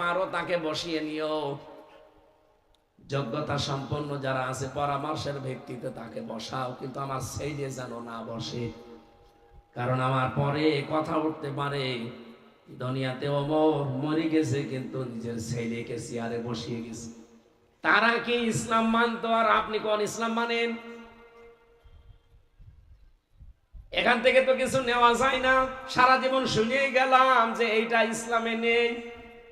পারো, তাকে বসিয়ে নিও। যোগ্যতা সম্পন্ন যারা আছে, পরামর্শের ভিত্তিতে তাকে বসাও, কিন্তু আমার সেইডে যেন না বসে। কারণ আমার পরে কথা উঠতে পারে, দুনিয়াতে অমর মরে গেছে, কিন্তু নিজের ছেলেকে বসিয়ে গেছে। তারা কি ইসলাম মানতো? আর আপনি কোন ইসলাম মানেন? এখান থেকে তো কিছু নেওয়া যায় না। সারা জীবন শুনিয়ে গেলাম যে এইটা ইসলামে নেই।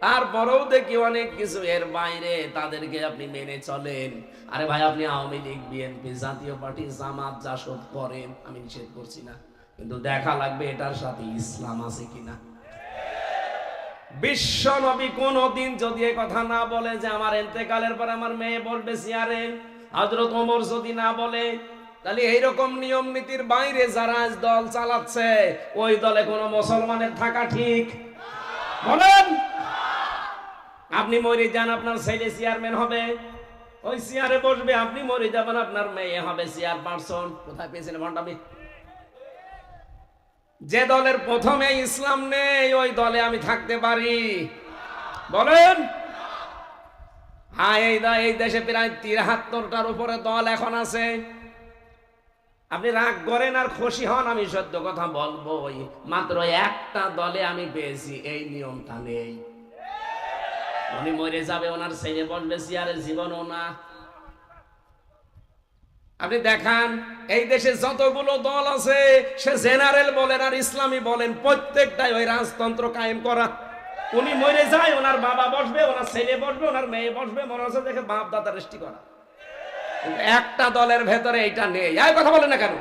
তারপরেও দেখি অনেক কিছু এর বাইরে তাদেরকে আপনি মেনে চলেন। আরে ভাই, আপনি আওয়ামী লীগ বিএনপি জাতীয় পার্টি, জামাত জাসদ করেন, আমি নিষেধ করছি না। কিন্তু দেখা লাগবে এটার সাথে ইসলাম আছে কিনা। বিশ্ব নবী কোনদিন যদি এ কথা না বলে যে আমার এতেকালের পর আমার মেয়ে বলবে সিয়ারে হজরত ওমর যদি না বলে, তাহলে এইরকম নিয়ম নীতির বাইরে যারা আজ দল চালাচ্ছে, ওই দলে কোনো মুসলমানের থাকা ঠিক? বলেন! আপনি মরে যান, আপনার ছেলে চেয়ারম্যান হবে। ওই চেয়ারে বসবে, আপনি মরে যাবেন, আপনার মেয়ে হবে চেয়ার পারসন কোথায় পেয়েছেন ভণ্ডামি যে দলের প্রথমে ইসলাম নেই, ওই দলে আমি থাকতে পারি। বলেন? এই দেশে প্রায় তিরাত্তরটার উপরে দল এখন আছে। আপনি রাগ করেন আর খুশি হন, আমি সত্য কথা বলব মাত্র একটা দলে আমি পেয়েছি, এই নিয়মটা নেই। উনি মরে যাবে, ওনার ছেলে বলবে সিয়ারে জীবনও না। আপনি দেখান, এই দেশে যতগুলো দল আছে, সে জেনারেল বলেন আর ইসলামী বলেন, প্রত্যেকটাই ওই রাজতন্ত্র কায়েম করা। উনি মরে যায়, ওনার বাবা বসবে, ওনার ছেলে বসবে, ওনার মেয়ে বসবে, মনে হচ্ছে দেখে বাপ দাদা রেস্টি করা একটা দলের ভেতরে এটা নেই। আর কথা বলে না কেন?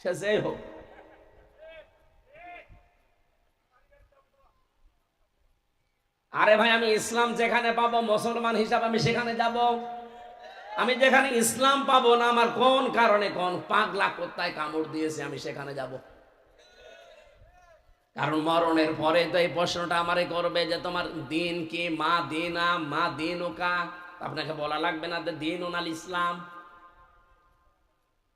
সে যেই হোক আরে ভাই, আমি ইসলাম যেখানে পাবো, মুসলমান হিসাবে আমি সেখানে যাব। আমি যেখানে ইসলাম পাবো না, আমার কোন কারণে, কোন পাগলা কোথায় কামড় দিয়েছে, আমি সেখানে যাব। কারণ মরণের পরে তো এই প্রশ্নটা আমারে করবে যে, তোমার দিন কি? মা দিনা? মা দিন ওকা আপনাকে বলা লাগবে না যে দিন ওনাল ইসলাম।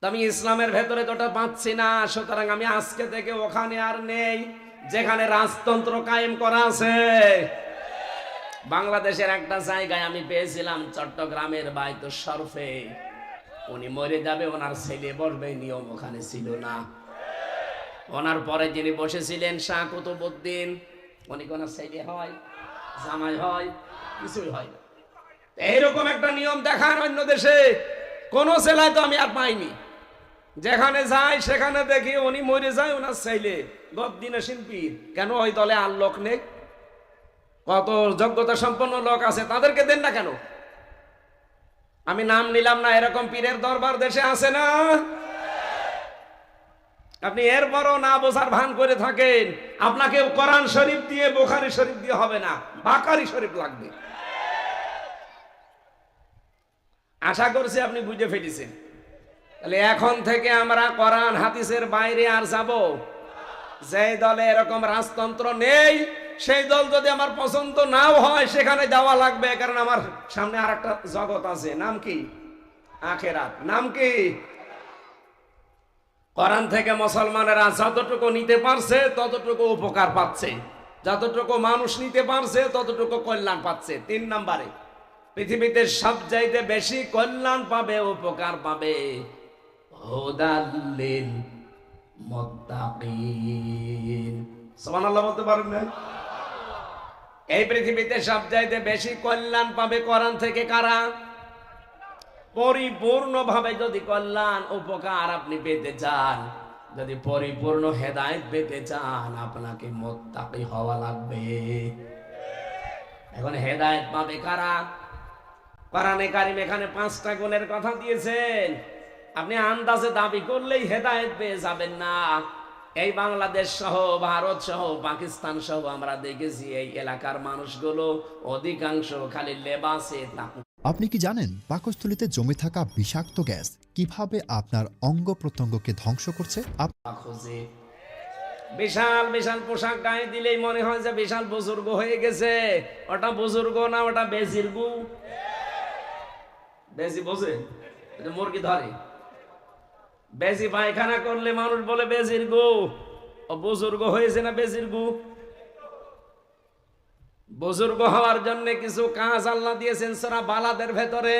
আমি ইসলামের ভেতরে তো ওটা পাচ্ছি না, সুতরাং আমি আজকে থেকে ওখানে আর নেই, যেখানে রাজতন্ত্র কায়েম করা আছে। বাংলাদেশের একটা জায়গায় আমি পেয়েছিলাম চট্টগ্রামের বাইতো শরফে। উনি মরে যাবে, ওনার ছেলে বসবে নিয়ম ওখানে ছিল না। ওনার পরে যিনি বসেছিলেন, শাহ কুতুবুদ্দিন উনি কোন ছেলে হয়, জামাই হয়, কিছুই হয় না। এইরকম একটা নিয়ম দেখান অন্য দেশে কোন জেলায় তো আমি আর পাইনি। যেখানে যাই, সেখানে দেখি উনি মরে যায়, ওনার ছেলে। গদ্দিনে শিল্পীর কেন ওই দলে আর লোক নেই? কত যোগ্যতা সম্পন্ন লোক আছে, তাদেরকে দেন না কেন? আমি নাম নিলাম না, এরকম পীরের দরবার দেশে আছে না? আপনি এরপরও না বোঝার ভান করে থাকেন আপনাকে কোরআন শরীফ দিয়ে, বোখারি শরীফ দিয়ে হবে না, বাকারি শরীফ লাগবে। আশা করছি আপনি বুঝে ফেলেছেন। তাহলে এখন থেকে আমরা কোরআন, হাদিসের বাইরে আর যাব। যে দলে এরকম রাজতন্ত্র নেই সেই দল যদি আমার পছন্দ নাও হয়, সেখানে যাওয়া লাগবে, কারণ আমার সামনে আর একটা জগৎ আছে। নাম কি? আখেরাত। নাম কি? কোরআন থেকে মুসলমানেরা যতটুকু নিতে পারছে, ততটুকু উপকার পাচ্ছে। যতটুকু মানুষ নিতে পারছে, ততটুকু কল্যাণ পাচ্ছে। তিন নম্বরে, পৃথিবীতে সব চাইতে বেশি কল্যাণ পাবে, উপকার পাবে হুদাল্লিল মুত্তাকিন। সুবহানাল্লাহ বলতে পারেন না? এই পৃথিবীতে সব চাইতে বেশি কল্যাণ পাবে কোরআন থেকে কারা? পরিপূর্ণভাবে যদি কল্যাণ উপকার আপনি পেতে চান, যদি পরিপূর্ণ হেদায়েত পেতে চান, আপনাকে মোত্তাকি হওয়া লাগবে। এখন হেদায়েত পাবে কারা? কোরআনে কারিম এখানে পাঁচটা গুণের কথা দিয়েছেন। আপনি আন্দাজে দাবি করলেই হেদায়েত পেয়ে যাবেন না। এই বাংলাদেশ সহ ভারত সহ পাকিস্তান সহ আমরা দেখেছি এই এলাকার মানুষগুলো অধিকাংশ খালি লেবাসে আপনি কি জানেন পাকস্থলিতে জমে থাকা বিষাক্ত গ্যাস কীভাবে আপনার অঙ্গ প্রত্যঙ্গকে ধ্বংস করছে? খোঁজে। বিশাল বিশাল পোশাক গায়ে দিলেই মনে হয় যে বিশাল বুজুর্গ হয়ে গেছে। ওটা বুজুর্গ না ওটা বেজির গু বেজি বোঝে? মুরগি ধরে। বেজি পায়খানা করলে মানুষ বলে বেজির গো। বুজুর্গ হয়েছে না বেজির গু? বুজুর্গ হওয়ার জন্য কিছু কাজ আল্লাহ দিয়েছেন সারা বালাদের ভেতরে।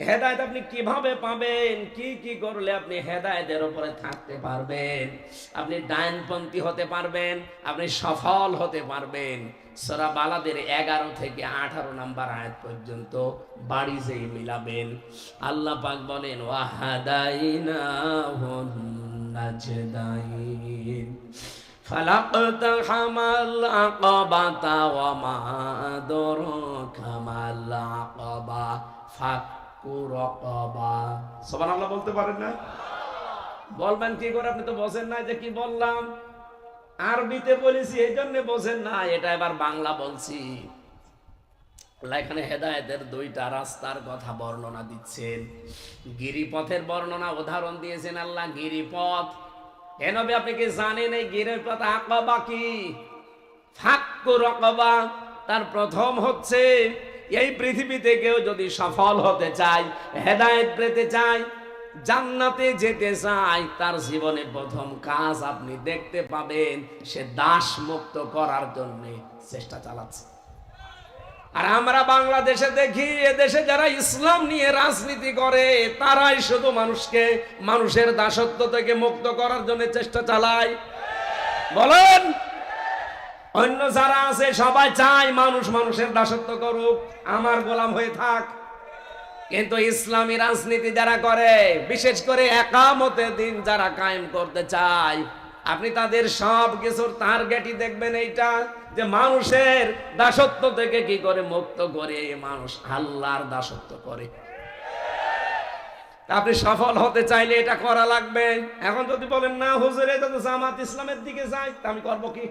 হেদায়ত আপনি কিভাবে পাবেন কি কি করলে আপনি হেদায়তের উপরে থাকতে পারবেন আপনি ডাইনপন্থী হতে পারবেন আপনি সফল হতে পারবেন সরা বালাদের এগারো থেকে আঠারো নাম্বার আয়াত পর্যন্ত বাড়ি যেই মিলাবেন আল্লাহ পাক বলেন ওয়াহাদাইনা নাজদাইন فلقتحم العقبة وما أدراك ما العقبة فك বলতে পারেন না? বলবেন কি করে? আপনি তো বসেন না যে কি বললাম। আরবিতে বলেছি এই জন্য বসেন না এটা এবার বাংলা বলছি। এখানে হেদায়তের দুইটা রাস্তার কথা বর্ণনা দিচ্ছেন। গিরিপথের বর্ণনা উদাহরণ দিয়েছেন আল্লাহ গিরিপথ। কেন আপনি কি জানেন এই গিরিপথ আঁকা কি? ফাক্য রকবা তার প্রথম হচ্ছে এই পৃথিবীতে কেউ যদি সফল হতে চায়, হেদায়েত পেতে চায়, জান্নাতে যেতে চায়, তার জীবনে প্রথম কাজ আপনি দেখতে পাবেন, সে দাস মুক্ত করার জন্য চেষ্টা চালাচ্ছে। আর আমরা বাংলাদেশে দেখি, এদেশে যারা ইসলাম নিয়ে রাজনীতি করে, তারাই শুধু মানুষকে, মানুষের দাসত্ব থেকে মুক্ত করার জন্য চেষ্টা চালায়। বলেন! অন্য যারা আছে, সবাই চায় মানুষ মানুষের দাসত্ব করুক। আমার গোলাম হয়ে থাক। কিন্তু ইসলামী রাজনীতি যারা করে, বিশেষ করে একামতে দিন যারা কায়েম করতে চায়, আপনি তাদের সব কিছুর টার্গেটই দেখবেন এইটা, যে মানুষের দাসত্ব থেকে কি করে মুক্ত করে, মানুষ আল্লাহর দাসত্ব করে। আপনি সফল হতে চাইলে এটা করা লাগবে। এখন যদি বলেন, না, হুজুর তো জামাত ইসলামের দিকে যাই তা আমি করব কি?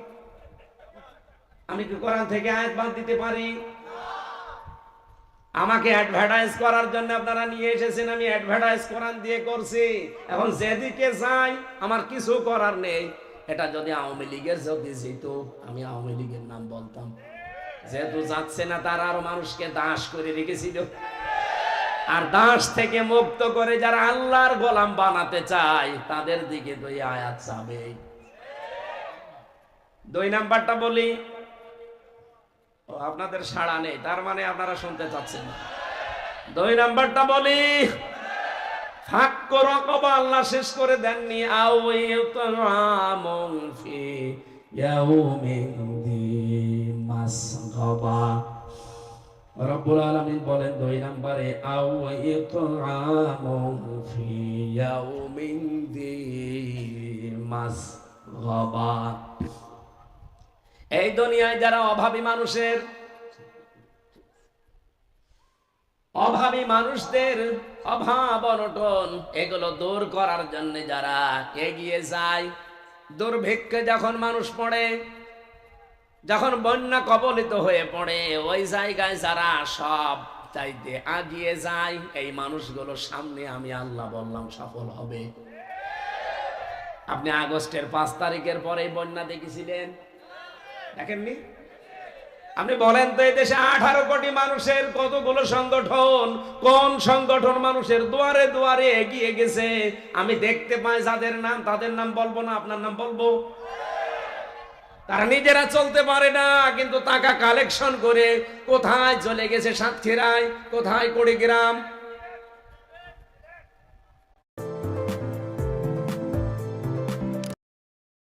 আমি কি কোরআন থেকে আয়াত বাদ দিতে পারি? আমাকে অ্যাডভার্টাইজ করার জন্য আপনারা নিয়ে এসেছেন, আমি অ্যাডভার্টাইজ কোরআন দিয়ে করছি। এখন যেদিকে যাই, আমার কিছু করার নেই। এটা যদি আওয়ামী লীগের যদি যেত, আমি আওয়ামী লীগের নাম বলতাম। যেহেতু যাচ্ছে না, তারা আরও মানুষকে দাস করে রেখেছিল। আর দাস থেকে মুক্ত করে যারা আল্লাহর গোলাম বানাতে চায়, তাদের দিকে তো আয়াত যাবে দুই নাম্বারটা বলি আপনাদের সাড়া নেই, তার মানে আপনারা শুনতে চাচ্ছেন দুই নাম্বারটা বলি আল্লাহ শেষ করে দেননি বলেন দুই নম্বরে আও ইউতরামুন ফি এই দুনিয়ায় যারা অভাবী মানুষের, অভাবী মানুষদের অভাব অনটন, এগুলো দূর করার জন্য যারা এগিয়ে যায়, দুর্ভিক্ষে যখন মানুষ পড়ে, যখন বন্যা কবলিত হয়ে পড়ে, ওই জায়গায় যারা সব চাইতে আগিয়ে যায়, এই মানুষগুলো সামনে আমি আল্লাহ বললাম সফল হবে। আপনি আগস্টের পাঁচ তারিখের পরে বন্যা দেখেছিলেন? দেখেননি? আপনি বলেন তো এই দেশে আঠারো কোটি মানুষের কতগুলো সংগঠন? কোন সংগঠন মানুষের দুয়ারে দুয়ারে এগিয়ে গেছে? আমি দেখতে পাই যাদের নাম, তাদের নাম বলব না, আপনার নাম বলব? তারা নিজেরা চলতে পারে না, কিন্তু টাকা কালেকশন করে কোথায় চলে গেছে সাতক্ষীরায়, কোথায় কুড়িগ্রাম?